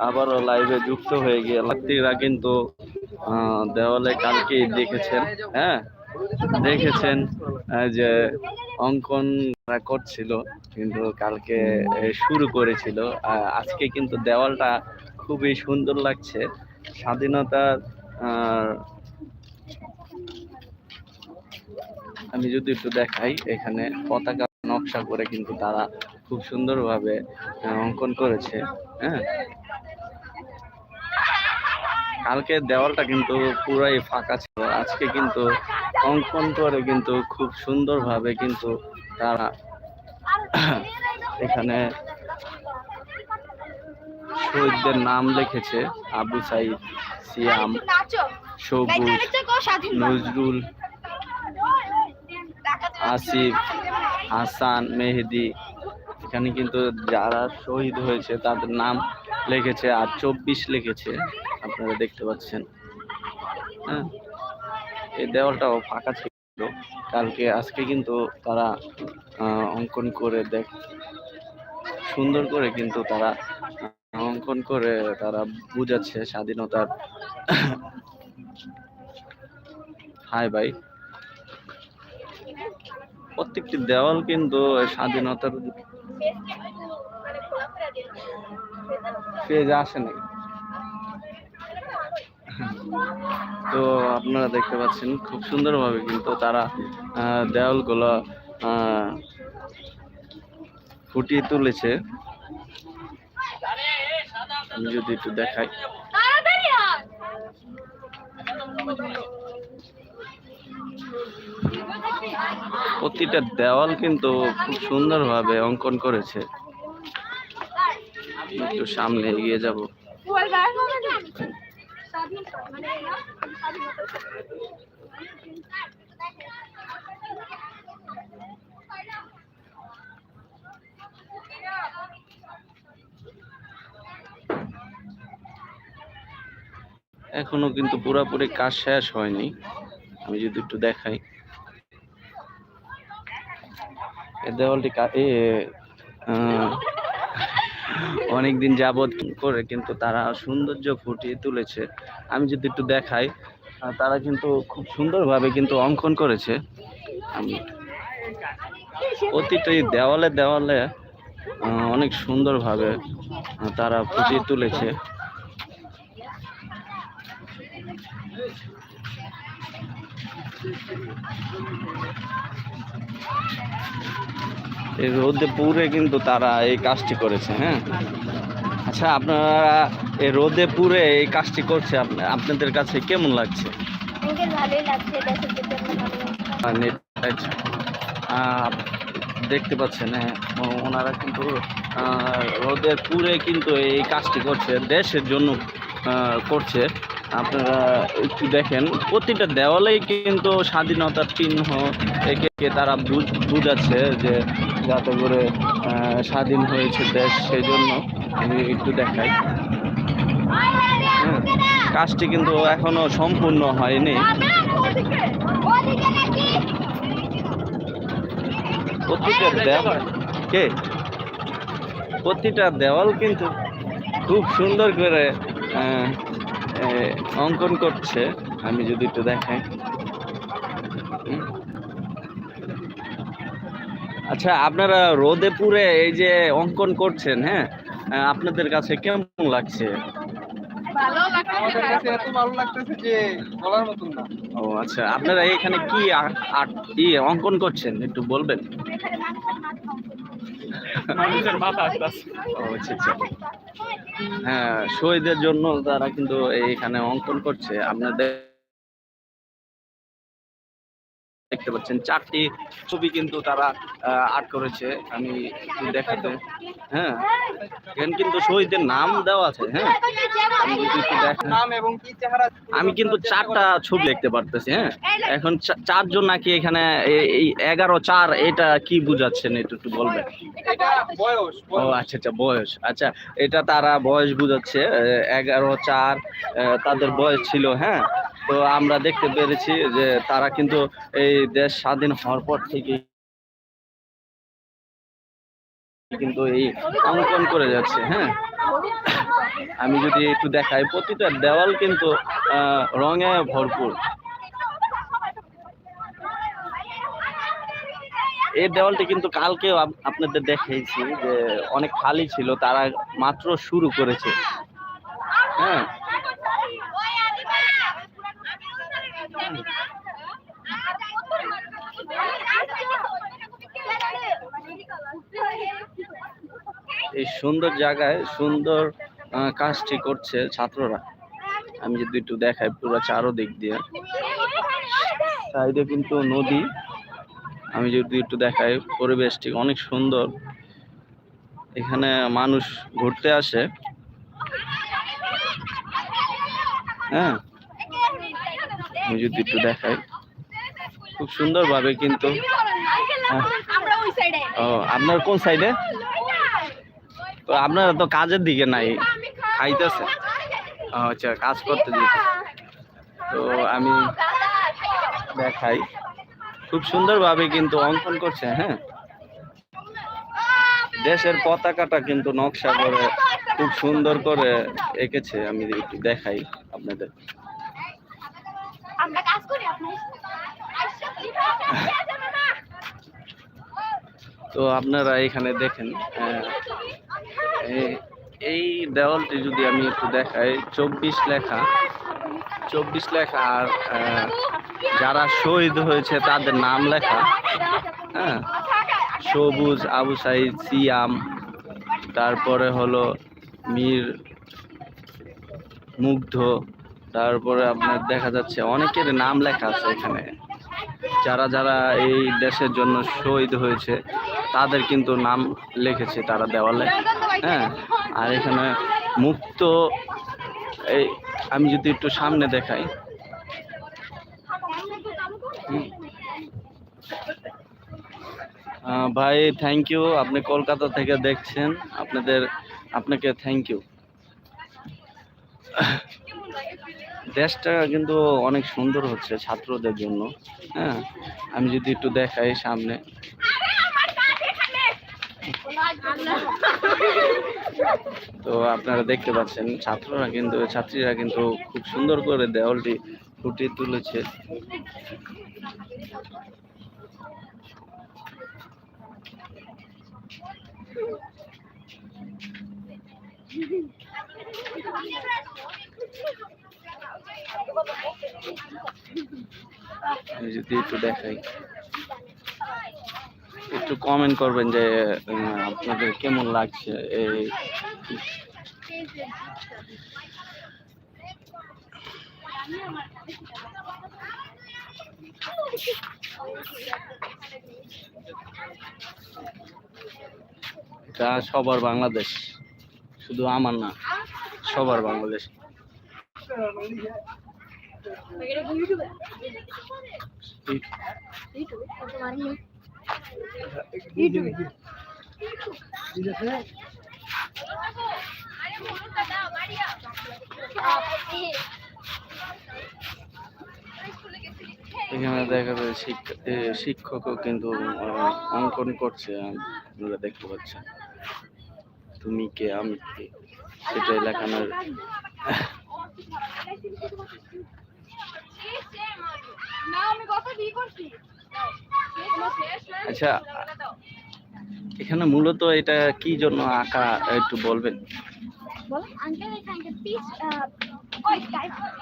আবারও লাইভে যুক্ত হয়ে গিয়ে লাত্তিরা কিন্তু দেওয়ালে কালকে দেখেছেন হ্যাঁ? দেখেছেন যে অঙ্কন করছিল কিন্তু কালকে শুরু করেছিল। আজকে কিন্তু দেওয়ালটা খুবই সুন্দর লাগছে। স্বাধীনতার আমি যদি একটু দেখাই এখানে পতাকা নকশা করে কিন্তু তারা খুব সুন্দরভাবে অঙ্কন করেছে হ্যাঁ? কালকে দেওয়ালটা কিন্তু পুরাই ফাঁকা ছিল। আজকে কিন্তু অঙ্কন করে কিন্তু খুব সুন্দরভাবে কিন্তু তারা এখানে শহীদদের নাম লিখেছে, আবু সাইদ, সিয়াম, সবুজ, নজরুল, আসিফ হাসান মেহেদি, এখানে কিন্তু যারা শহীদ হয়েছে তাদের নাম লিখেছে আর চব্বিশ লিখেছে, আপনারা দেখতে পাচ্ছেন। হ্যাঁ এই দেওয়ালটাও ফাঁকা ছিল। কালকে, আজকে কিন্তু তারা অঙ্কন করে দেখ, সুন্দর করে কিন্তু তারা অঙ্কন করে তারা বুঝাচ্ছে স্বাধীনতার। হাই ভাই। প্রত্যেকটি দেওয়াল কিন্তু স্বাধীনতার পেজ আসে নাই। তো আপনারা দেখতে পাচ্ছেন, খুব সুন্দরভাবে কিন্তু তারা দেওয়ালগুলো ফুটিয়ে তুলেছে। আমি যদি একটু দেখাই। প্রতিটা দেওয়াল কিন্তু খুব সুন্দরভাবে অঙ্কন করেছে। একটু সামনে এগিয়ে যাব। এখনও কিন্তু পুরোপুরি কাজ শেষ হয়নি। আমি যদি একটু দেখাই এই দেওয়ালটি অনেক দিন যাবৎ করে কিন্তু তারা সৌন্দর্য ফুটিয়ে তুলেছে। আমি যদি একটু দেখাই তারা কিন্তু খুব সুন্দরভাবে কিন্তু অঙ্কন করেছে। আমি প্রতিটি দেওয়ালে দেওয়ালে অনেক সুন্দরভাবে তারা ফুটিয়ে তুলেছে। এই রোদে পুরে কিন্তু তারা এই কাজটি করেছে হ্যাঁ? আচ্ছা আপনারা এই রোদে পুরে এই কাজটি করছে আপনা- আপনাদের কাছে কেমন লাগছে? দেখতে পাচ্ছেন হ্যাঁ ওনারা কিন্তু আহ, রোদের পুরে কিন্তু এই কাজটি করছে দেশের জন্য। করছে। আপনারা একটু দেখেন প্রতিটা দেওয়ালেই কিন্তু স্বাধীনতার চিহ্ন একে একে তারা বুঝ- বুঝাচ্ছে যে যাতে করে স্বাধীন হয়েছে দেশ সেই জন্য আমি একটু দেখাই। হ্যাঁ, কাজটি কিন্তু এখনও সম্পূর্ণ হয়নি। প্রতিটা দেওয়াল কে? প্রতিটা দেওয়াল কিন্তু খুব সুন্দর করে অঙ্কন করছে। আমি যদি একটু দেখাই। আচ্ছা আপনারা রোদে পুরে এই যে অঙ্কন করছেন হ্যাঁ? আপনাদের কাছে কেমন লাগছে? আমাদের কাছে এত ভালো লাগতেছে যে বলার মতন না। ও আচ্ছা আপনারা এখানে কি ই অঙ্কন করছেন? একটু বলবেন। মানুষের মাথা আচ্ছা আচ্ছা। হ্যাঁ শহীদের জন্য তারা কিন্তু এখানে অঙ্কন করছে। আপনাদের দেখতে পাচ্ছেন চারটি ছবি কিন্তু তারা আর্ট করেছে। আমি একটু দেখাতে। হ্যাঁ এখানে কিন্তু শহীদদের নাম দেওয়া আছে হ্যাঁ। আমি কিন্তু চারটা ছবি দেখতে পারতেছি হ্যাঁ। এখন চারজন নাকি এখানে এই এগারো চার এটা কি বুঝাচ্ছেন একটু একটু বলবেন? এটা বয়স ও আচ্ছা আচ্ছা বয়স। আচ্ছা এটা তারা বয়স বুঝাচ্ছে এগারো চার আহ, তাদের বয়স ছিল হ্যাঁ। তো আমরা দেখতে পেরেছি যে তারা কিন্তু এই দেশ স্বাধীন হওয়ার পর থেকে কিন্তু এই অঙ্কন করে যাচ্ছে হ্যাঁ? আমি যদি একটু দেখাই, প্রতিটা দেওয়াল কিন্তু রঙে ভরপুর। এই দেওয়ালটি কিন্তু কালকেও আপনাদের দেখিয়েছি যে অনেক খালি ছিল, তারা মাত্র শুরু করেছে। হ্যাঁ? এই সুন্দর জায়গায় সুন্দর কাজটি করছে ছাত্ররা। আমি যদি একটু দেখাই পুরো চারোদিক দিয়ে। সাইডে কিন্তু নদী। আমি যদি একটু দেখাই পরিবেশটি অনেক সুন্দর। এখানে মানুষ ঘুরতে আসে। হ্যাঁ? আমি যদি একটু দেখাই। খুব সুন্দরভাবে কিন্তু ও আপনার কোন সাইডে তো আপনারা তো কাজের দিকে নাই খাইতেছে। আচ্ছা কাজ করতে দিতে তো আমি দেখাই। খুব সুন্দরভাবে কিন্তু অঙ্কন করছে হ্যাঁ? দেশের পতাকাটা কিন্তু নকশা করে খুব সুন্দর করে এঁকেছে। আমি একটু দেখাই আপনাদের আমরা কাজ করি আপনি তো আপনারা এখানে দেখেন এই- দেওয়ালটি যদি আমি একটু দেখাই, চব্বিশ লেখা চব্বিশ লেখা আর যারা শহীদ হয়েছে তাদের নাম লেখা হ্যাঁ সবুজ, আবু সাইদ, সিয়াম, তারপরে হলো মীর মুগ্ধ, তারপরে আপনার দেখা যাচ্ছে অনেকের নাম লেখা আছে এখানে। যারা যারা এই দেশের জন্য শহীদ হয়েছে তাদের কিন্তু নাম লিখেছে তারা দেওয়ালে। হ্যাঁ আর এখানে মুক্ত, এই আমি যদি একটু সামনে দেখাই। ভাই থ্যাংক ইউ আপনি কলকাতা থেকে দেখছেন। আপনাদের, আপনাকে থ্যাংক ইউ দেশটা কিন্তু অনেক সুন্দর হচ্ছে ছাত্রদের জন্য। হ্যাঁ আমি যদি একটু দেখাই সামনে। তো আপনারা দেখতে পাচ্ছেন, ছাত্ররা কিন্তু, ছাত্রীরা কিন্তু খুব সুন্দর করে দেওয়ালটি ফুটিয়ে তুলেছে। যদি একটু দেখাই। একটু কমেন্ট করবেন যে আপনাদের কেমন লাগছে এই এটা সবার বাংলাদেশ শুধু আমার না সবার বাংলাদেশ এখানে দেখা যায় শিক্ষক শিক্ষকও কিন্তু অঙ্কন করছে দেখতে পাচ্ছেন। তুমি কে, আমি কে? সেটাই লেখানোর আচ্ছা এখানে মূলত এটা কি জন্য আঁকা একটু বলবেন? বলো আঙ্কেল এখানে পিচ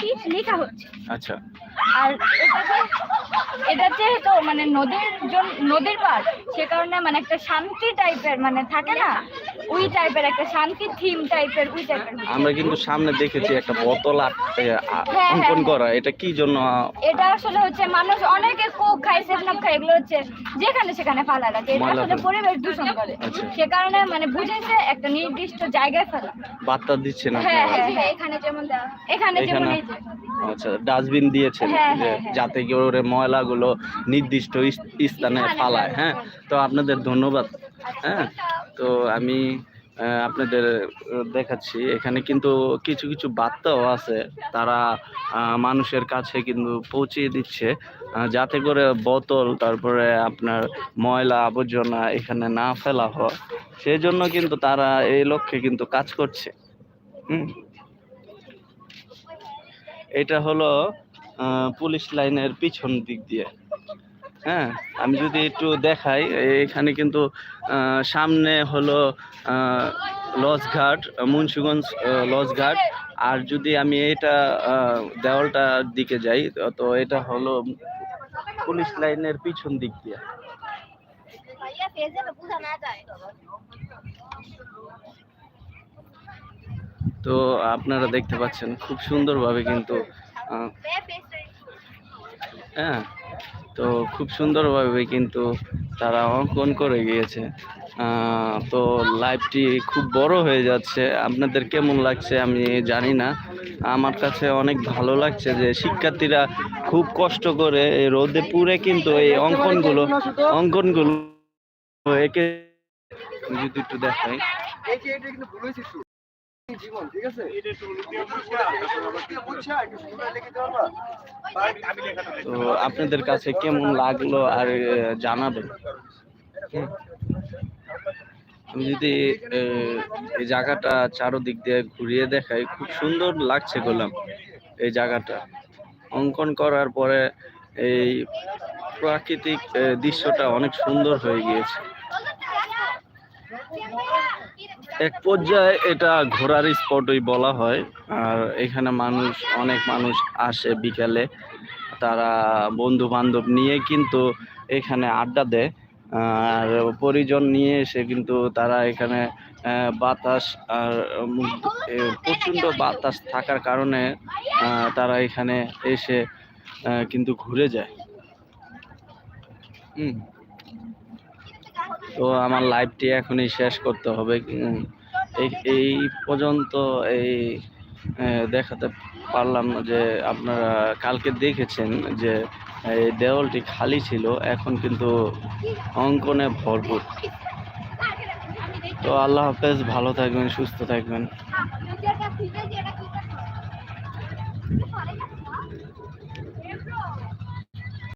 পিচ লেখা হচ্ছে। আচ্ছা। আর এটা যেহেতু মানে নদীর জন নদীর পার সে কারণে মানে একটা শান্তি টাইপের মানে থাকে না? ওই টাইপের একটা শান্তি থিম টাইপের ওই টাইপের আমরা কিন্তু সামনে দেখেছি একটা বোতল আ- হ্যাঁ, অঙ্কন হ্যাঁ। করা। এটা কি জন্য? এটা আসলে হচ্ছে মানুষ অনেকে কোক খায় সেভেন খায় এগুলো হচ্ছে যেখানে সেখানে ফালা রাখে এটা ময়লা আসলে পরিবেশ দূষণ করে। আচ্ছা। সে কারণে মানে বুঝেছে একটা নির্দিষ্ট জায়গায় ফেলা। বার্তা দিচ্ছেন হ্যাঁ, হ্যাঁ, হ্যাঁ। এখানে যেমন এখানে যেমন এই যে। আচ্ছা ডাস্টবিন দিয়েছেন হ্যাঁ, হ্যাঁ, হ্যাঁ। যাতে করে ময়লাগুলো নির্দিষ্ট স্থানে ফালায়। হ্যাঁ তো আপনাদের ধন্যবাদ। হ্যাঁ তো আমি আপনাদের দেখাচ্ছি। এখানে কিন্তু কিছু কিছু বার্তাও আছে। তারা মানুষের কাছে কিন্তু পৌঁছিয়ে দিচ্ছে। যাতে করে বোতল, তারপরে আপনার ময়লা আবর্জনা এখানে না ফেলা হয়। সেই জন্য কিন্তু তারা এই লক্ষ্যে কিন্তু কাজ করছে। হুম। এটা হলো পুলিশ লাইনের পিছন দিক দিয়ে। হ্যাঁ আমি যদি একটু দেখাই এখানে কিন্তু সামনে হলো লজঘাট মুন্সিগঞ্জ আহ, লজঘাট আর যদি আমি এটা দেওয়ালটার দিকে যাই তো এটা হলো পুলিশ লাইনের পিছন দিক দিয়ে। তো আপনারা দেখতে পাচ্ছেন খুব সুন্দরভাবে কিন্তু হ্যাঁ। তো খুব সুন্দরভাবে কিন্তু তারা অঙ্কন করে গিয়েছে। তো লাইভটি খুব বড় হয়ে যাচ্ছে। আপনাদের কেমন লাগছে আমি জানি না। আমার কাছে অনেক ভালো লাগছে যে শিক্ষার্থীরা খুব কষ্ট করে এই রোদে পুড়ে কিন্তু এই অঙ্কনগুলো অঙ্কনগুলো একে যদি একটু দেখাই। তো আপনাদের কাছে কেমন লাগল আর জানাবেন? আমি যদি এই জায়গাটা চারোদিক দিয়ে ঘুরিয়ে দেখাই, খুব সুন্দর লাগছে গোলাম, এই জায়গাটা। অঙ্কন করার পরে এই প্রাকৃতিক দৃশ্যটা অনেক সুন্দর হয়ে গিয়েছে। এক পর্যায়ে এটা ঘোরার স্পটই বলা হয়। আর এখানে মানুষ, অনেক মানুষ আসে বিকালে। তারা বন্ধু বান্ধব নিয়ে কিন্তু এখানে আড্ডা দেয়। আর পরিজন নিয়ে এসে কিন্তু তারা এখানে বাতাস আর প্রচণ্ড বাতাস থাকার কারণে তারা এখানে এসে কিন্তু ঘুরে যায়। হুম। তো আমার লাইভটি এখনই শেষ করতে হবে। এই এই পর্যন্ত এই দেখাতে পারলাম যে আপনারা কালকে দেখেছেন যে, এই দেওয়ালটি খালি ছিল, এখন কিন্তু অঙ্কনে ভরপুর। তো আল্লাহ হাফেজ, ভালো থাকবেন, সুস্থ থাকবেন।